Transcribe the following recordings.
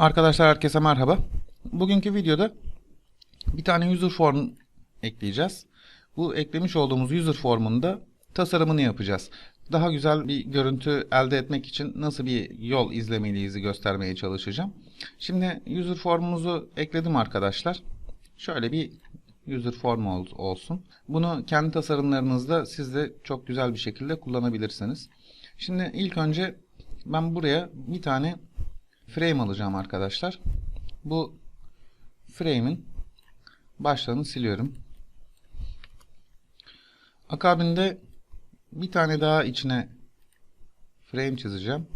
Arkadaşlar herkese merhaba. Bugünkü videoda bir tane user form ekleyeceğiz. Bu eklemiş olduğumuz user formunda tasarımını yapacağız. Daha güzel bir görüntü elde etmek için nasıl bir yol izlemeliyiz göstermeye çalışacağım. Şimdi user formumuzu ekledim arkadaşlar. Şöyle bir user form ol- olsun. Bunu kendi tasarımlarınızda siz de çok güzel bir şekilde kullanabilirsiniz. Şimdi ilk önce ben buraya bir tane frame alacağım arkadaşlar. Bu frame'in başlarını siliyorum. Akabinde bir tane daha içine frame çizeceğim.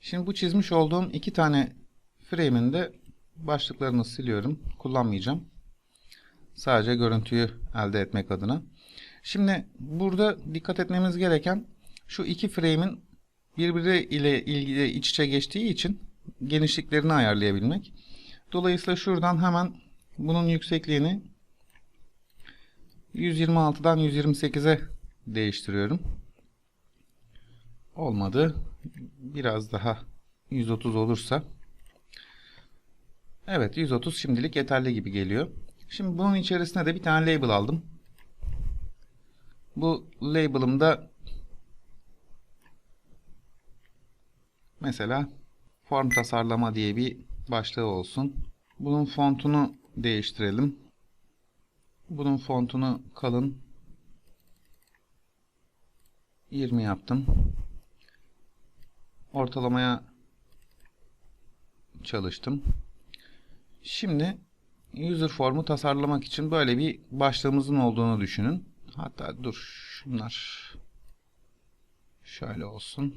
Şimdi bu çizmiş olduğum iki tane frame'in de başlıklarını siliyorum. Kullanmayacağım. Sadece görüntüyü elde etmek adına. Şimdi burada dikkat etmemiz gereken şu iki frame'in birbiri ile ilgili iç içe geçtiği için genişliklerini ayarlayabilmek. Dolayısıyla şuradan hemen bunun yüksekliğini 126'dan 128'e değiştiriyorum. Olmadı. Biraz daha 130 olursa. Evet 130 şimdilik yeterli gibi geliyor. Şimdi bunun içerisine de bir tane label aldım. Bu label'ımda Mesela form tasarlama diye bir başlığı olsun. Bunun fontunu değiştirelim. Bunun fontunu kalın 20 yaptım. Ortalamaya çalıştım. Şimdi user formu tasarlamak için böyle bir başlığımızın olduğunu düşünün. Hatta dur şunlar şöyle olsun.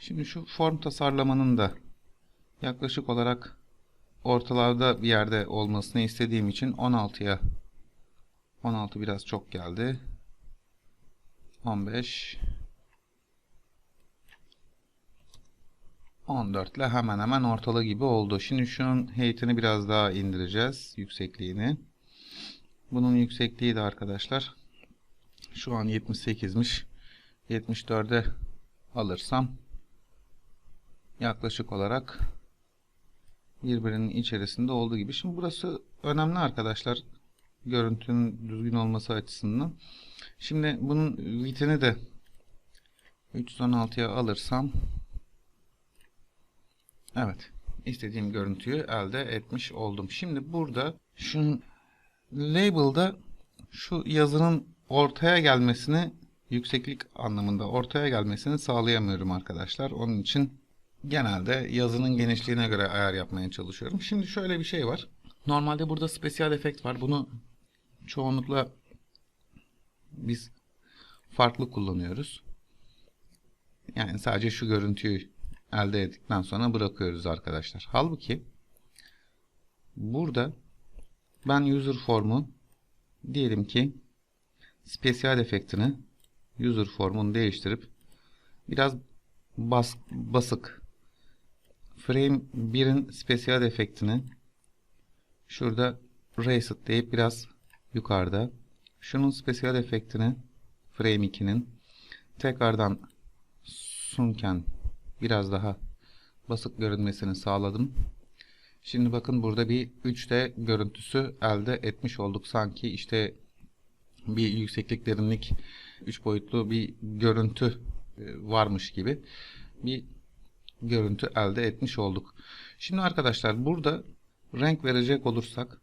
Şimdi şu form tasarlamanın da yaklaşık olarak ortalarda bir yerde olmasını istediğim için 16'ya 16 biraz çok geldi. 15 14 ile hemen hemen ortalı gibi oldu. Şimdi şunun height'ini biraz daha indireceğiz. Yüksekliğini. Bunun yüksekliği de arkadaşlar şu an 78'miş. 74'e alırsam yaklaşık olarak birbirinin içerisinde olduğu gibi. Şimdi burası önemli arkadaşlar. Görüntünün düzgün olması açısından. Şimdi bunun vitini de 316'ya alırsam Evet. istediğim görüntüyü elde etmiş oldum. Şimdi burada şunun label'da şu yazının ortaya gelmesini yükseklik anlamında ortaya gelmesini sağlayamıyorum arkadaşlar. Onun için genelde yazının genişliğine göre ayar yapmaya çalışıyorum. Şimdi şöyle bir şey var. Normalde burada spesiyal efekt var. Bunu çoğunlukla biz farklı kullanıyoruz. Yani sadece şu görüntüyü elde ettikten sonra bırakıyoruz arkadaşlar. Halbuki burada ben user formu diyelim ki spesiyal efektini user formunu değiştirip biraz bas, basık frame 1'in spesiyal efektini şurada raised deyip biraz yukarıda şunun spesiyal efektini frame 2'nin tekrardan sunken biraz daha basık görünmesini sağladım. Şimdi bakın burada bir 3D görüntüsü elde etmiş olduk. Sanki işte bir yükseklik derinlik 3 boyutlu bir görüntü e, varmış gibi bir görüntü elde etmiş olduk. Şimdi arkadaşlar burada renk verecek olursak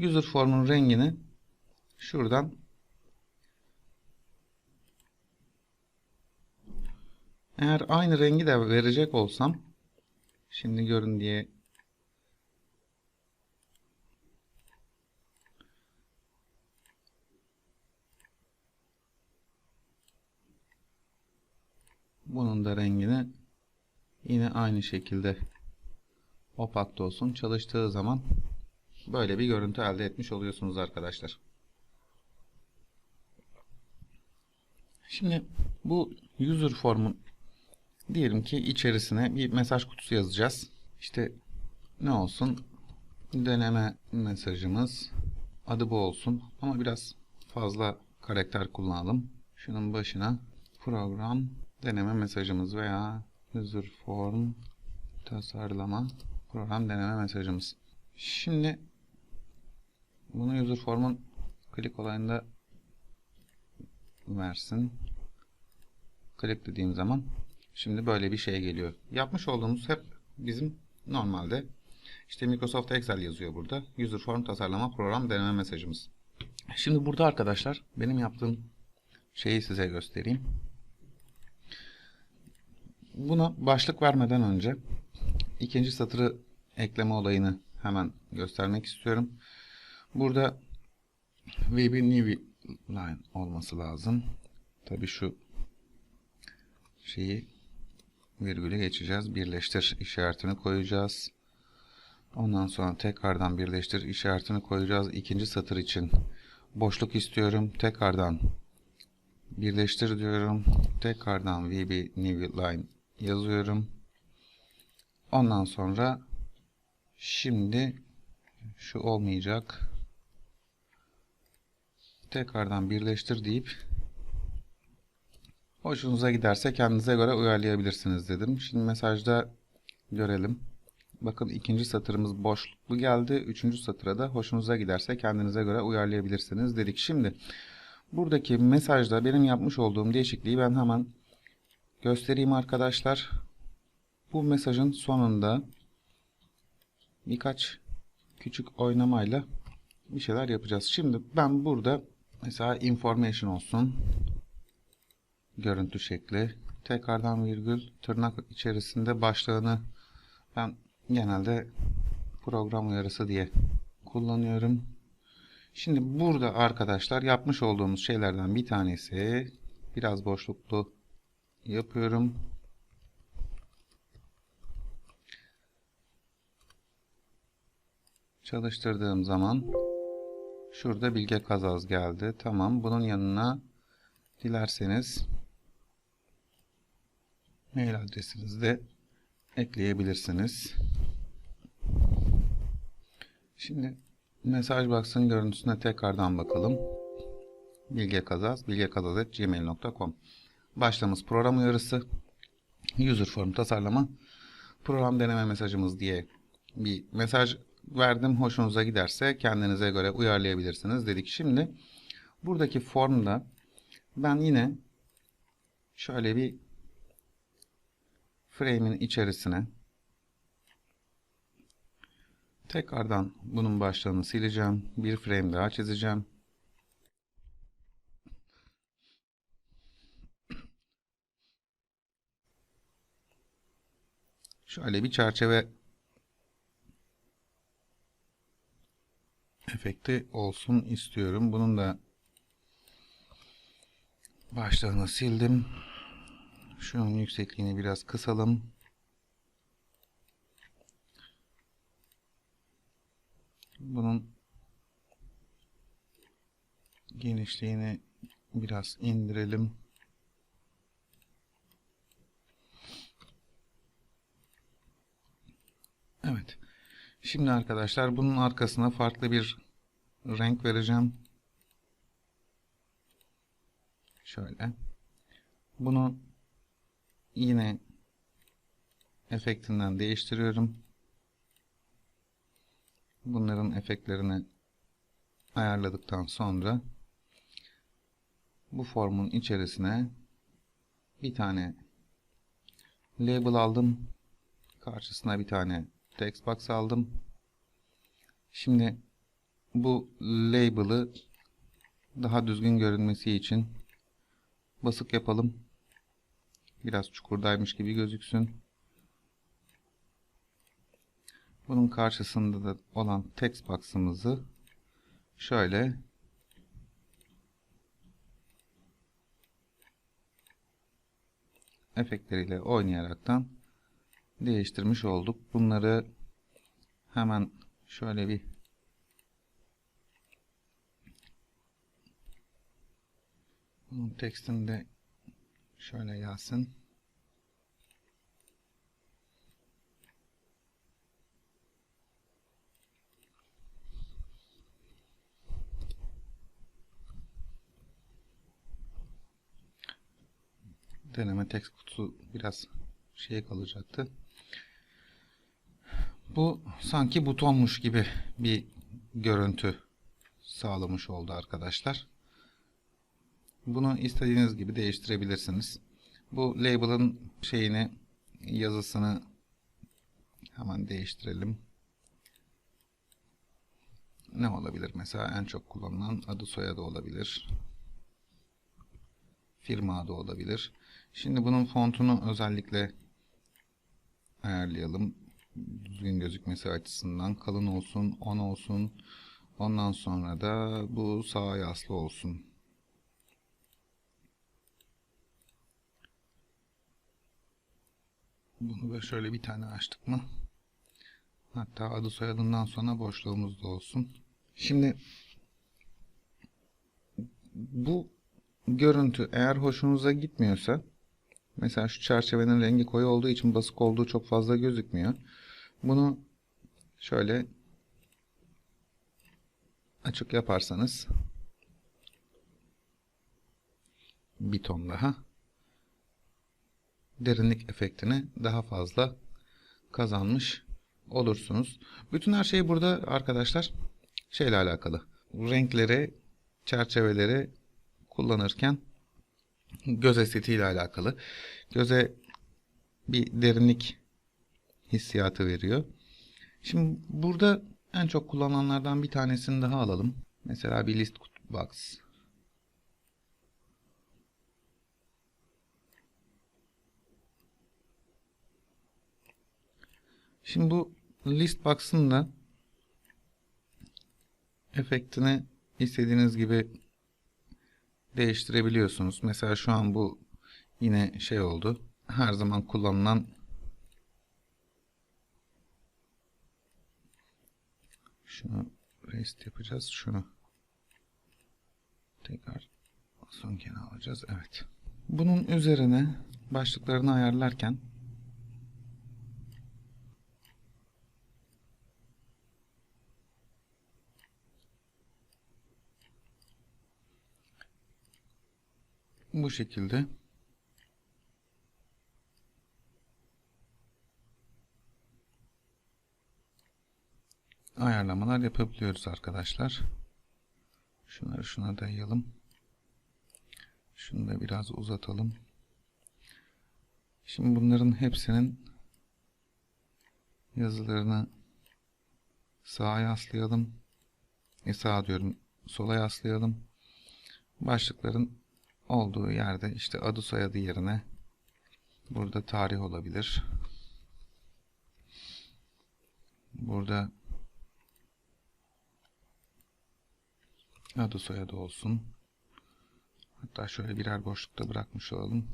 user formun rengini şuradan eğer aynı rengi de verecek olsam şimdi görün diye bunun da rengini yine aynı şekilde opakta olsun çalıştığı zaman böyle bir görüntü elde etmiş oluyorsunuz arkadaşlar. Şimdi bu user formun diyelim ki içerisine bir mesaj kutusu yazacağız. İşte ne olsun? Deneme mesajımız adı bu olsun ama biraz fazla karakter kullanalım. şunun başına program deneme mesajımız veya user form tasarlama program deneme mesajımız. Şimdi bunu user form'un klik olayında versin. Klik dediğim zaman şimdi böyle bir şey geliyor. Yapmış olduğumuz hep bizim normalde işte Microsoft Excel yazıyor burada. User form tasarlama program deneme mesajımız. Şimdi burada arkadaşlar benim yaptığım şeyi size göstereyim. Buna başlık vermeden önce ikinci satırı ekleme olayını hemen göstermek istiyorum. Burada VB new line olması lazım. Tabi şu şeyi virgülü geçeceğiz. Birleştir işaretini koyacağız. Ondan sonra tekrardan birleştir işaretini koyacağız. İkinci satır için boşluk istiyorum. Tekrardan birleştir diyorum. Tekrardan VB new line yazıyorum. Ondan sonra şimdi şu olmayacak. Tekrardan birleştir deyip hoşunuza giderse kendinize göre uyarlayabilirsiniz dedim. Şimdi mesajda görelim. Bakın ikinci satırımız boşluklu geldi. Üçüncü satıra da hoşunuza giderse kendinize göre uyarlayabilirsiniz dedik. Şimdi buradaki mesajda benim yapmış olduğum değişikliği ben hemen göstereyim arkadaşlar. Bu mesajın sonunda birkaç küçük oynamayla bir şeyler yapacağız. Şimdi ben burada mesela information olsun. Görüntü şekli. Tekrardan virgül tırnak içerisinde başlığını ben genelde program uyarısı diye kullanıyorum. Şimdi burada arkadaşlar yapmış olduğumuz şeylerden bir tanesi biraz boşluklu yapıyorum. Çalıştırdığım zaman şurada Bilge Kazaz geldi. Tamam. Bunun yanına dilerseniz mail adresinizi de ekleyebilirsiniz. Şimdi mesaj box'ın görüntüsüne tekrardan bakalım. Bilge Kazaz, bilgekazaz.gmail.com Başlığımız program uyarısı. User form tasarlama. Program deneme mesajımız diye bir mesaj verdim. Hoşunuza giderse kendinize göre uyarlayabilirsiniz dedik. Şimdi buradaki formda ben yine şöyle bir frame'in içerisine tekrardan bunun başlığını sileceğim. Bir frame daha çizeceğim. Şöyle bir çerçeve efekti olsun istiyorum. Bunun da başlığını sildim. Şunun yüksekliğini biraz kısalım. Bunun genişliğini biraz indirelim. Evet. Şimdi arkadaşlar bunun arkasına farklı bir renk vereceğim. Şöyle. Bunu yine efektinden değiştiriyorum. Bunların efektlerini ayarladıktan sonra bu formun içerisine bir tane label aldım. Karşısına bir tane text box aldım. Şimdi bu label'ı daha düzgün görünmesi için basık yapalım. Biraz çukurdaymış gibi gözüksün. Bunun karşısında da olan text box'ımızı şöyle efektleriyle oynayaraktan değiştirmiş olduk. Bunları hemen şöyle bir bunun tekstinde şöyle yazsın. deneme tekst kutusu biraz şey kalacaktı. Bu sanki butonmuş gibi bir görüntü sağlamış oldu arkadaşlar. Bunu istediğiniz gibi değiştirebilirsiniz. Bu label'ın şeyini yazısını hemen değiştirelim. Ne olabilir? Mesela en çok kullanılan adı soyadı olabilir. Firma adı olabilir. Şimdi bunun fontunu özellikle ayarlayalım. Düzgün gözükmesi açısından kalın olsun, 10 olsun. Ondan sonra da bu sağa yaslı olsun. Bunu böyle şöyle bir tane açtık mı? Hatta adı soyadından sonra boşluğumuz da olsun. Şimdi bu görüntü eğer hoşunuza gitmiyorsa mesela şu çerçevenin rengi koyu olduğu için basık olduğu çok fazla gözükmüyor. Bunu şöyle açık yaparsanız bir ton daha derinlik efektini daha fazla kazanmış olursunuz. Bütün her şey burada arkadaşlar şeyle alakalı. Renkleri, çerçeveleri kullanırken göz estetiğiyle alakalı. Göze bir derinlik hissiyatı veriyor. Şimdi burada en çok kullanılanlardan bir tanesini daha alalım. Mesela bir list box. Şimdi bu list box'ın da efektini istediğiniz gibi değiştirebiliyorsunuz. Mesela şu an bu yine şey oldu. Her zaman kullanılan şunu rest yapacağız. Şunu tekrar son kere alacağız. Evet. Bunun üzerine başlıklarını ayarlarken bu şekilde ayarlamalar yapabiliyoruz arkadaşlar. Şunları şuna dayayalım. Şunu da biraz uzatalım. Şimdi bunların hepsinin yazılarını sağa yaslayalım. E sağa diyorum sola yaslayalım. Başlıkların olduğu yerde işte adı soyadı yerine burada tarih olabilir. Burada adı soyadı olsun. Hatta şöyle birer boşlukta bırakmış olalım.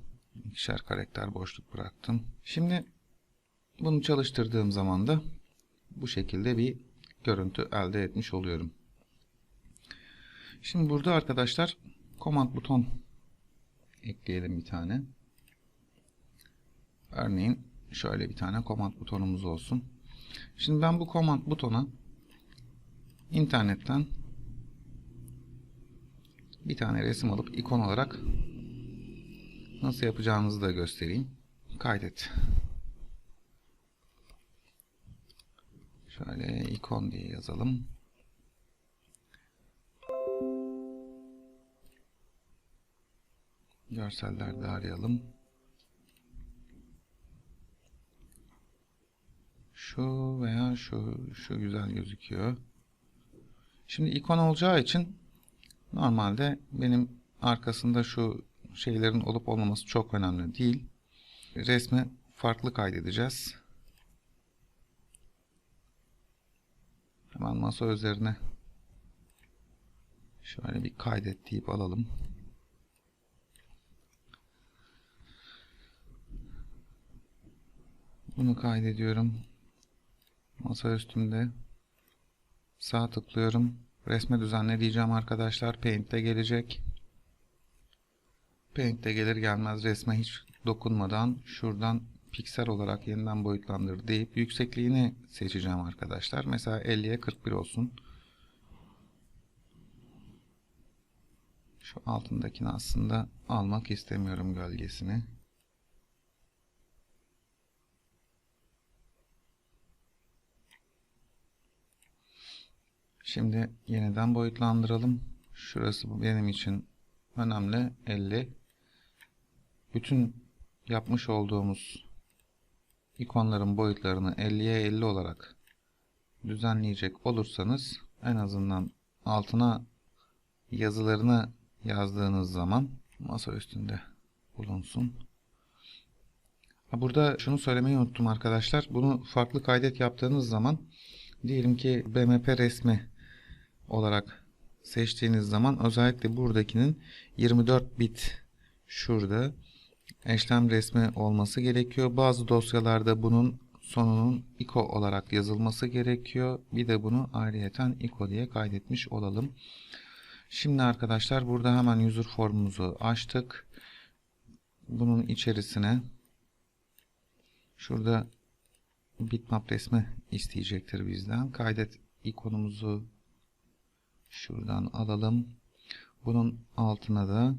İkişer karakter boşluk bıraktım. Şimdi bunu çalıştırdığım zaman da bu şekilde bir görüntü elde etmiş oluyorum. Şimdi burada arkadaşlar command buton ekleyelim bir tane. Örneğin şöyle bir tane command butonumuz olsun. Şimdi ben bu command butona internetten bir tane resim alıp ikon olarak nasıl yapacağımızı da göstereyim. Kaydet. Şöyle ikon diye yazalım. Görsellerde arayalım. Şu veya şu şu güzel gözüküyor. Şimdi ikon olacağı için normalde benim arkasında şu şeylerin olup olmaması çok önemli değil. Resmi farklı kaydedeceğiz. Hemen masa üzerine şöyle bir kaydet deyip alalım. Bunu kaydediyorum. Masa üstümde. Sağ tıklıyorum. Resme düzenle diyeceğim arkadaşlar. Paint'te gelecek. Paint'te gelir gelmez resme hiç dokunmadan şuradan piksel olarak yeniden boyutlandır deyip yüksekliğini seçeceğim arkadaşlar. Mesela 50'ye 41 olsun. Şu altındakini aslında almak istemiyorum gölgesini. Şimdi yeniden boyutlandıralım. Şurası benim için önemli. 50. Bütün yapmış olduğumuz ikonların boyutlarını 50'ye 50 olarak düzenleyecek olursanız en azından altına yazılarını yazdığınız zaman masa üstünde bulunsun. Burada şunu söylemeyi unuttum arkadaşlar. Bunu farklı kaydet yaptığınız zaman diyelim ki BMP resmi olarak seçtiğiniz zaman özellikle buradakinin 24 bit şurada eşlem resmi olması gerekiyor. Bazı dosyalarda bunun sonunun ICO olarak yazılması gerekiyor. Bir de bunu ayrıyeten ICO diye kaydetmiş olalım. Şimdi arkadaşlar burada hemen user formumuzu açtık. Bunun içerisine şurada bitmap resmi isteyecektir bizden. Kaydet ikonumuzu şuradan alalım. Bunun altına da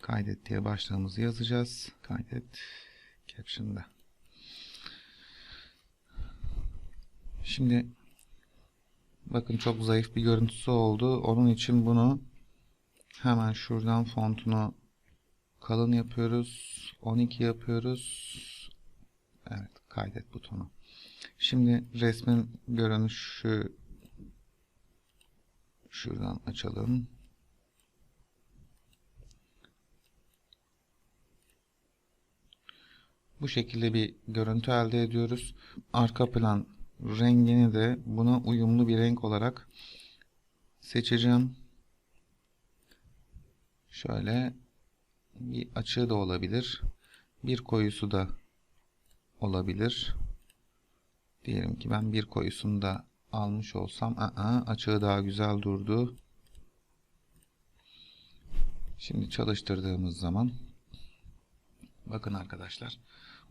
kaydet diye başlığımızı yazacağız. Kaydet caption'da. Şimdi bakın çok zayıf bir görüntüsü oldu. Onun için bunu hemen şuradan fontunu kalın yapıyoruz. 12 yapıyoruz. Evet kaydet butonu. Şimdi resmin görünüşü şuradan açalım. Bu şekilde bir görüntü elde ediyoruz. Arka plan rengini de buna uyumlu bir renk olarak seçeceğim. Şöyle bir açığı da olabilir. Bir koyusu da olabilir. Diyelim ki ben bir koyusunu da almış olsam aa, açığı daha güzel durdu. Şimdi çalıştırdığımız zaman bakın arkadaşlar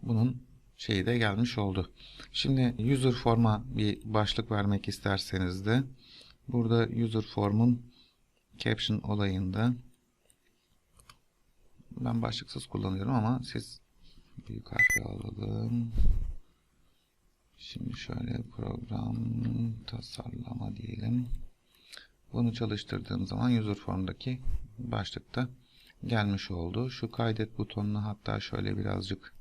bunun şeyi de gelmiş oldu. Şimdi user forma bir başlık vermek isterseniz de burada user formun caption olayında ben başlıksız kullanıyorum ama siz büyük harfle alalım. Şimdi şöyle program tasarlama diyelim. Bunu çalıştırdığım zaman user formdaki başlıkta gelmiş oldu. Şu kaydet butonunu hatta şöyle birazcık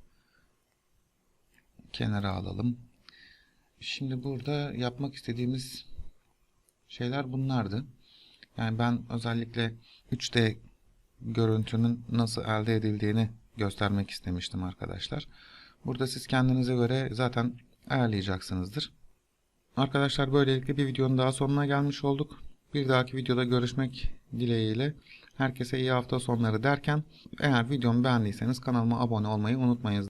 kenara alalım. Şimdi burada yapmak istediğimiz şeyler bunlardı. Yani ben özellikle 3D görüntünün nasıl elde edildiğini göstermek istemiştim arkadaşlar. Burada siz kendinize göre zaten ayarlayacaksınızdır. Arkadaşlar böylelikle bir videonun daha sonuna gelmiş olduk. Bir dahaki videoda görüşmek dileğiyle. Herkese iyi hafta sonları derken eğer videomu beğendiyseniz kanalıma abone olmayı unutmayınız.